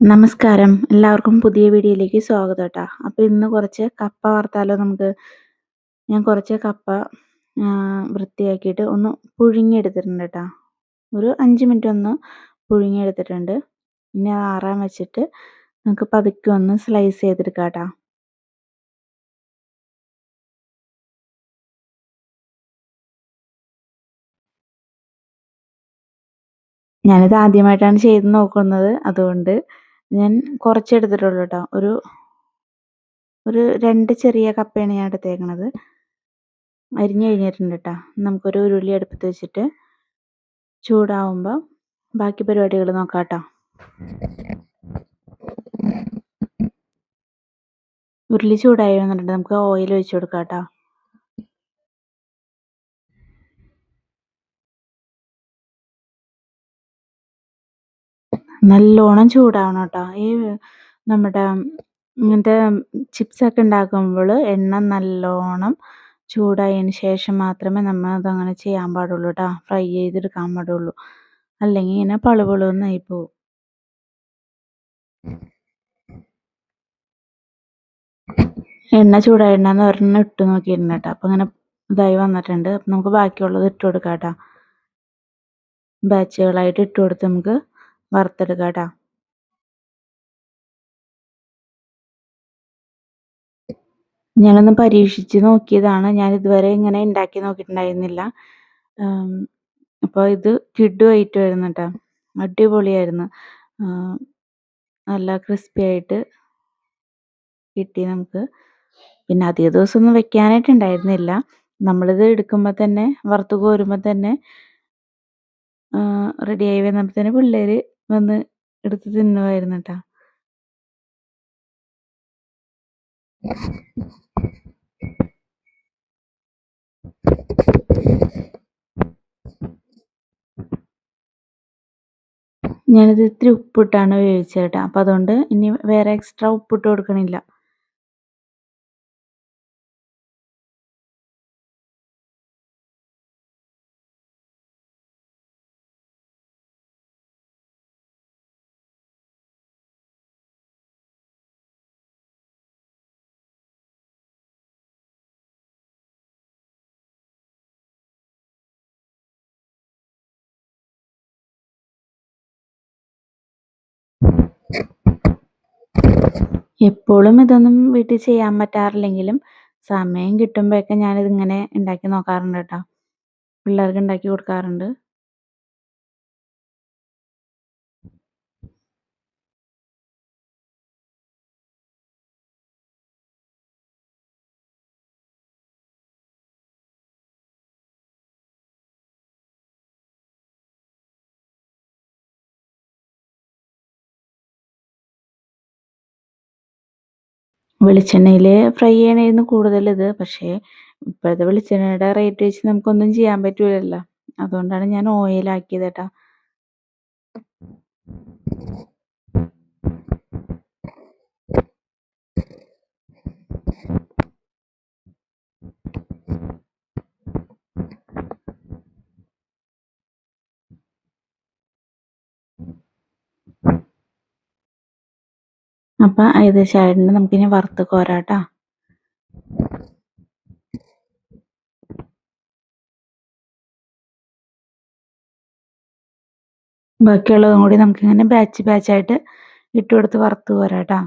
നമസ്കാരം. എല്ലാവർക്കും പുതിയ വീഡിയോയിലേക്ക് സ്വാഗതം കേട്ടോ. അപ്പോൾ ഇന്ന് കുറച്ച് കപ്പ വറുത്താലോ നമുക്ക്. ഞാൻ കുറച്ച് കപ്പ വൃത്തിയാക്കിയിട്ട് ഒന്ന് പുഴുങ്ങിയെടുത്തിട്ടുണ്ട് കേട്ടോ. ഒരു അഞ്ച് മിനിറ്റ് ഒന്ന് പുഴുങ്ങിയെടുത്തിട്ടുണ്ട്. പിന്നെ അത് ആറാൻ വെച്ചിട്ട് നമുക്ക് പതുക്കെ ഒന്ന് സ്ലൈസ് ചെയ്തെടുക്കാം കേട്ടോ. ഞാനിത് ആദ്യമായിട്ടാണ് ചെയ്ത് നോക്കുന്നത്. അതുകൊണ്ട് ഞാൻ കുറച്ച് എടുത്തിട്ടുള്ളൂ കേട്ടോ ഒരു ഒരു രണ്ട് ചെറിയ കപ്പയാണ് ഞാൻ എടുത്തേക്കണത്. അരിഞ്ഞു കഴിഞ്ഞിട്ടുണ്ട് കേട്ടോ നമുക്കൊരു ഉരുളി അടുപ്പത്ത് വെച്ചിട്ട് ചൂടാവുമ്പോൾ ബാക്കി പരിപാടികൾ നോക്കാം കേട്ടോ ഉരുളി ചൂടായി വന്നിട്ടുണ്ട്. നമുക്ക് ഓയിൽ ഒഴിച്ചു കൊടുക്കാം കേട്ടോ നല്ലോണം ചൂടാവണം കേട്ടോ ഈ നമ്മുടെ ഇങ്ങനത്തെ ചിപ്സൊക്കെ ഉണ്ടാക്കുമ്പോൾ എണ്ണ നല്ലോണം ചൂടായതിന് ശേഷം മാത്രമേ നമ്മൾ അതങ്ങനെ ചെയ്യാൻ പാടുള്ളൂ കേട്ടോ ഫ്രൈ ചെയ്തെടുക്കാൻ പാടുള്ളൂ. അല്ലെങ്കിൽ ഇങ്ങനെ പളുപളുന്നായി പോവും. എണ്ണ ചൂടായിട്ടുണ്ടെന്ന് ഒരെണ്ണം ഇട്ട് നോക്കിയിരുന്നു കേട്ടോ അപ്പം അങ്ങനെ ഇതായി വന്നിട്ടുണ്ട്. അപ്പം നമുക്ക് ബാക്കിയുള്ളത് ഇട്ട് കൊടുക്കാം കേട്ടോ ബാച്ചുകളായിട്ട് ഇട്ട് കൊടുത്ത് നമുക്ക് വറുത്തെടുക്കാം കേട്ടോ ഞാനൊന്ന് പരീക്ഷിച്ച് നോക്കിയതാണ്. ഞാൻ ഇതുവരെ ഇങ്ങനെ ഉണ്ടാക്കി നോക്കിയിട്ടുണ്ടായിരുന്നില്ല അപ്പോൾ ഇത് കിഡുമായിട്ട് വരുന്നു കേട്ടോ അടിപൊളിയായിരുന്നു. നല്ല ക്രിസ്പി ആയിട്ട് കിട്ടി നമുക്ക്. പിന്നെ അധിക ദിവസമൊന്നും വെക്കാനായിട്ട് ഉണ്ടായിരുന്നില്ല നമ്മളിത് എടുക്കുമ്പോൾ തന്നെ വറുത്ത് കോരുമ്പോൾ തന്നെ റെഡിയായി വന്നപ്പോൾ തന്നെ പിള്ളേർ വന്ന് എടുത്ത് തിന്നുമായിരുന്നു കേട്ടോ ഞാനിത് ഇത്തിരി ഉപ്പിട്ടാണ് വേവിച്ചത് കേട്ടോ. അപ്പം അതുകൊണ്ട് ഇനി വേറെ എക്സ്ട്രാ ഉപ്പിട്ട് കൊടുക്കണില്ല. എപ്പോഴും ഇതൊന്നും വീട്ടിൽ ചെയ്യാൻ പറ്റാറില്ലെങ്കിലും സമയം കിട്ടുമ്പോഴൊക്കെ ഞാനിതിങ്ങനെ ഉണ്ടാക്കി നോക്കാറുണ്ട് കേട്ടോ. പിള്ളേർക്ക് ഉണ്ടാക്കി കൊടുക്കാറുണ്ട്. വെളിച്ചെണ്ണയിൽ ഫ്രൈ ചെയ്യണമായിരുന്നു കൂടുതലിത്. പക്ഷേ ഇപ്പോഴത്തെ വെളിച്ചെണ്ണയുടെ റേറ്റ് വെച്ച് നമുക്കൊന്നും ചെയ്യാൻ പറ്റൂലല്ലോ. അതുകൊണ്ടാണ് ഞാൻ ഓയിലാക്കിയത് കേട്ടോ. അപ്പം ഇത് ആയിട്ടുണ്ട് നമുക്കിനി വറുത്ത് കോരാട്ടോ. ബാക്കിയുള്ളതും കൂടി നമുക്കിങ്ങനെ ബാച്ച് ബാച്ചായിട്ട് ഇട്ട് കൊടുത്ത് വറുത്ത് കോരാട്ടോ.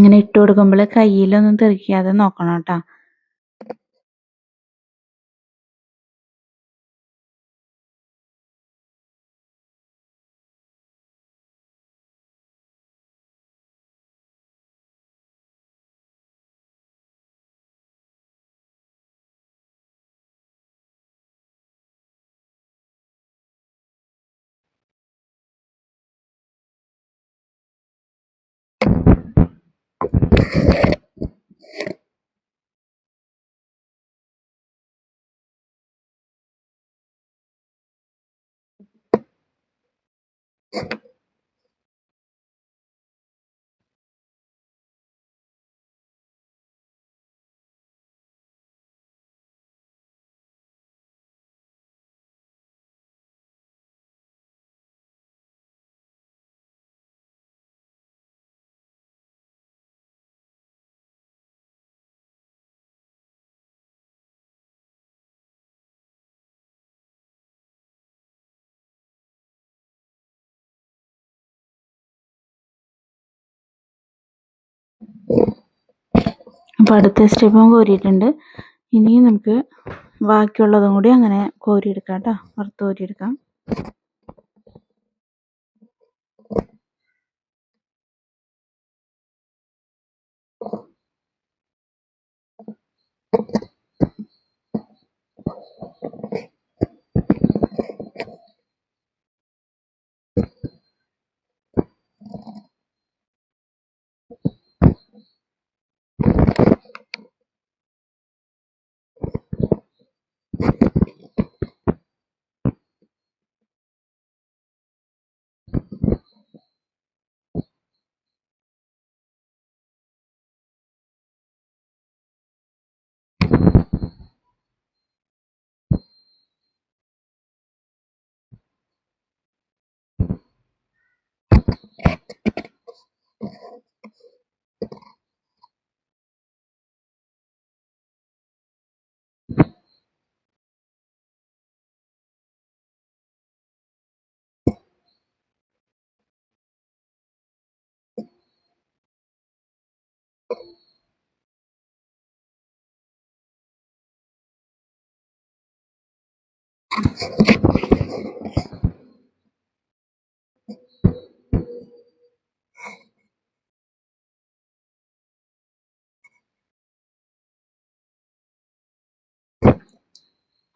ഇങ്ങനെ ഇട്ട് കൊടുക്കുമ്പോൾ കയ്യിലൊന്നും തെറിക്കാതെ നോക്കണം കേട്ടോ. അപ്പോൾ അടുത്ത സ്റ്റെപ്പും കോരിയിട്ടുണ്ട്. ഇനി നമുക്ക് ബാക്കിയുള്ളതും കൂടി അങ്ങനെ കോരിയെടുക്കാം കേട്ടോ. വറുത്ത് കോരിയെടുക്കാം.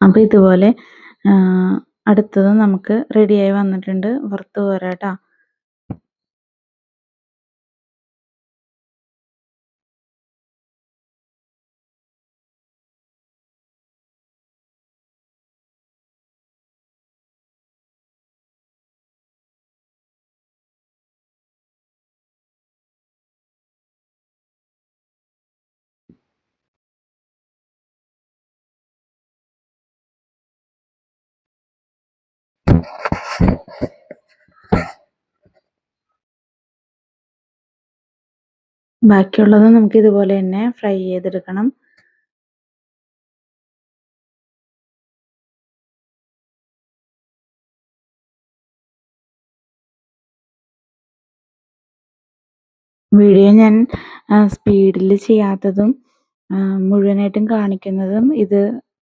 അപ്പോൾ ഇതുപോലെ അടുത്തത് നമുക്ക് റെഡിയായി വന്നിട്ടുണ്ട്. വറുത്ത് പോരാട്ടോ. ബാക്കിയുള്ളത് നമുക്ക് ഇതുപോലെ തന്നെ ഫ്രൈ ചെയ്തെടുക്കണം. വീഡിയോ ഞാൻ സ്പീഡിൽ ചെയ്യാത്തതും മുഴുവനായിട്ടും കാണിക്കുന്നതും ഇത്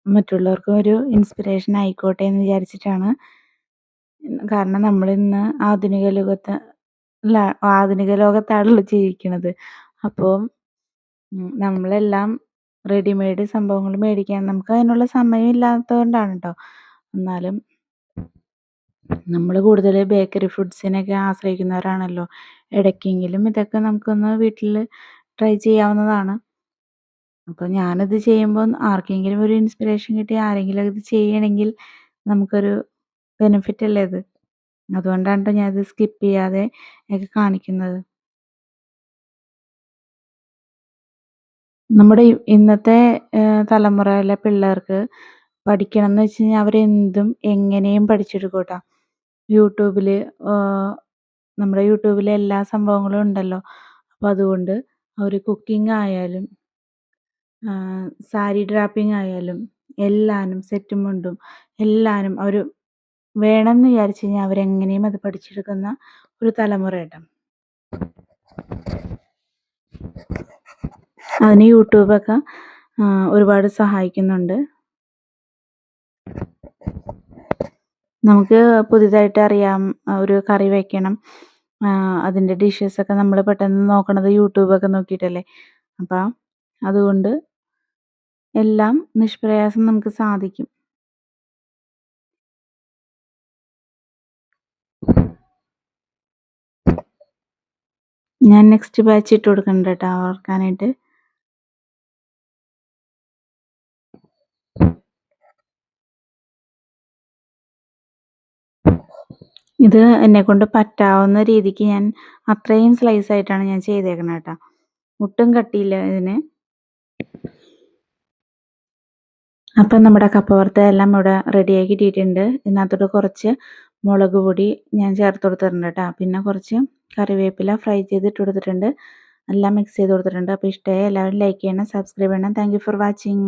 മറ്റുള്ളവർക്കും ഒരു ഇൻസ്പിറേഷൻ ആയിക്കോട്ടെ എന്ന് വിചാരിച്ചിട്ടാണ്. കാരണം നമ്മളിന്ന് ആധുനിക ലോകത്തെ ആധുനിക ലോകത്താണല്ലോ ജീവിക്കുന്നത് അപ്പോൾ നമ്മളെല്ലാം റെഡിമെയ്ഡ് സംഭവങ്ങൾ മേടിക്കാൻ നമുക്ക് അതിനുള്ള സമയം ഇല്ലാത്തതുകൊണ്ടാണ് കേട്ടോ എന്നാലും നമ്മൾ കൂടുതൽ ബേക്കറി ഫുഡ്സിനൊക്കെ ആശ്രയിക്കുന്നവരാണല്ലോ. ഇടയ്ക്കെങ്കിലും ഇതൊക്കെ നമുക്കൊന്ന് വീട്ടിൽ ട്രൈ ചെയ്യാവുന്നതാണ്. അപ്പോൾ ഞാനിത് ചെയ്യുമ്പോൾ ആർക്കെങ്കിലും ഒരു ഇൻസ്പിറേഷൻ കിട്ടി ആരെങ്കിലും ഇത് ചെയ്യണമെങ്കിൽ നമുക്കൊരു ബെനിഫിറ്റ് അല്ലേ ഇത് അതുകൊണ്ടാണ് ഞാൻ ഞാനിത് സ്കിപ്പ് ചെയ്യാതെ ഒക്കെ കാണിക്കുന്നത്. നമ്മുടെ ഇന്നത്തെ തലമുറയിലെ പിള്ളേർക്ക് പഠിക്കണം എന്ന് വെച്ച് കഴിഞ്ഞാൽ അവരെന്തും എങ്ങനെയും പഠിച്ചെടുക്കും യൂട്യൂബിൽ നമ്മുടെ യൂട്യൂബിൽ എല്ലാ സംഭവങ്ങളും ഉണ്ടല്ലോ. അപ്പോൾ അതുകൊണ്ട് അവർ കുക്കിംഗ് ആയാലും സാരി ഡ്രാപ്പിംഗ് ആയാലും എല്ലാനും സെറ്റും മുണ്ടും എല്ലാനും അവർ വേണമെന്ന് വിചാരിച്ചു കഴിഞ്ഞാൽ അവരെങ്ങനെയും അത് പഠിച്ചെടുക്കുന്ന ഒരു തലമുറ കേട്ടോ അതിന് യൂട്യൂബൊക്കെ ഒരുപാട് സഹായിക്കുന്നുണ്ട്. നമുക്ക് പുതിയതായിട്ട് അറിയാം ഒരു കറി വയ്ക്കണം അതിന്റെ ഡിഷസൊക്കെ നമ്മൾ പെട്ടെന്ന് നോക്കണത് യൂട്യൂബൊക്കെ നോക്കിയിട്ടല്ലേ? അപ്പം അതുകൊണ്ട് എല്ലാം നിഷ്പ്രയാസം നമുക്ക് സാധിക്കും. ഞാൻ നെക്സ്റ്റ് ബാച്ച് ഇട്ട് കൊടുക്കുന്നുണ്ട് കേട്ടോ ഓർക്കാനായിട്ട്. ഇത് എന്നെക്കൊണ്ട് പറ്റാവുന്ന രീതിക്ക് ഞാൻ അത്രയും സ്ലൈസ് ആയിട്ടാണ് ഞാൻ ചെയ്തേക്കണത് കേട്ടോ ഒട്ടും കട്ടിയില്ല ഇതിന്. അപ്പം നമ്മുടെ കപ്പ എല്ലാം ഇവിടെ റെഡിയാക്കി ഇട്ടിട്ടുണ്ട് ഇതിനകത്തോട്ട് കുറച്ച് മുളക് പൊടി ഞാൻ ചേർത്ത് കൊടുത്തിട്ടുണ്ട് കേട്ടോ പിന്നെ കുറച്ച് കറിവേപ്പില ഫ്രൈ ചെയ്തിട്ട് കൊടുത്തിട്ടുണ്ട്. എല്ലാം മിക്സ് ചെയ്ത് കൊടുത്തിട്ടുണ്ട്. അപ്പോൾ ഇഷ്ടമായി എല്ലാവരും ലൈക്ക് ചെയ്യണം സബ്സ്ക്രൈബ് ചെയ്യണം. Thank for watching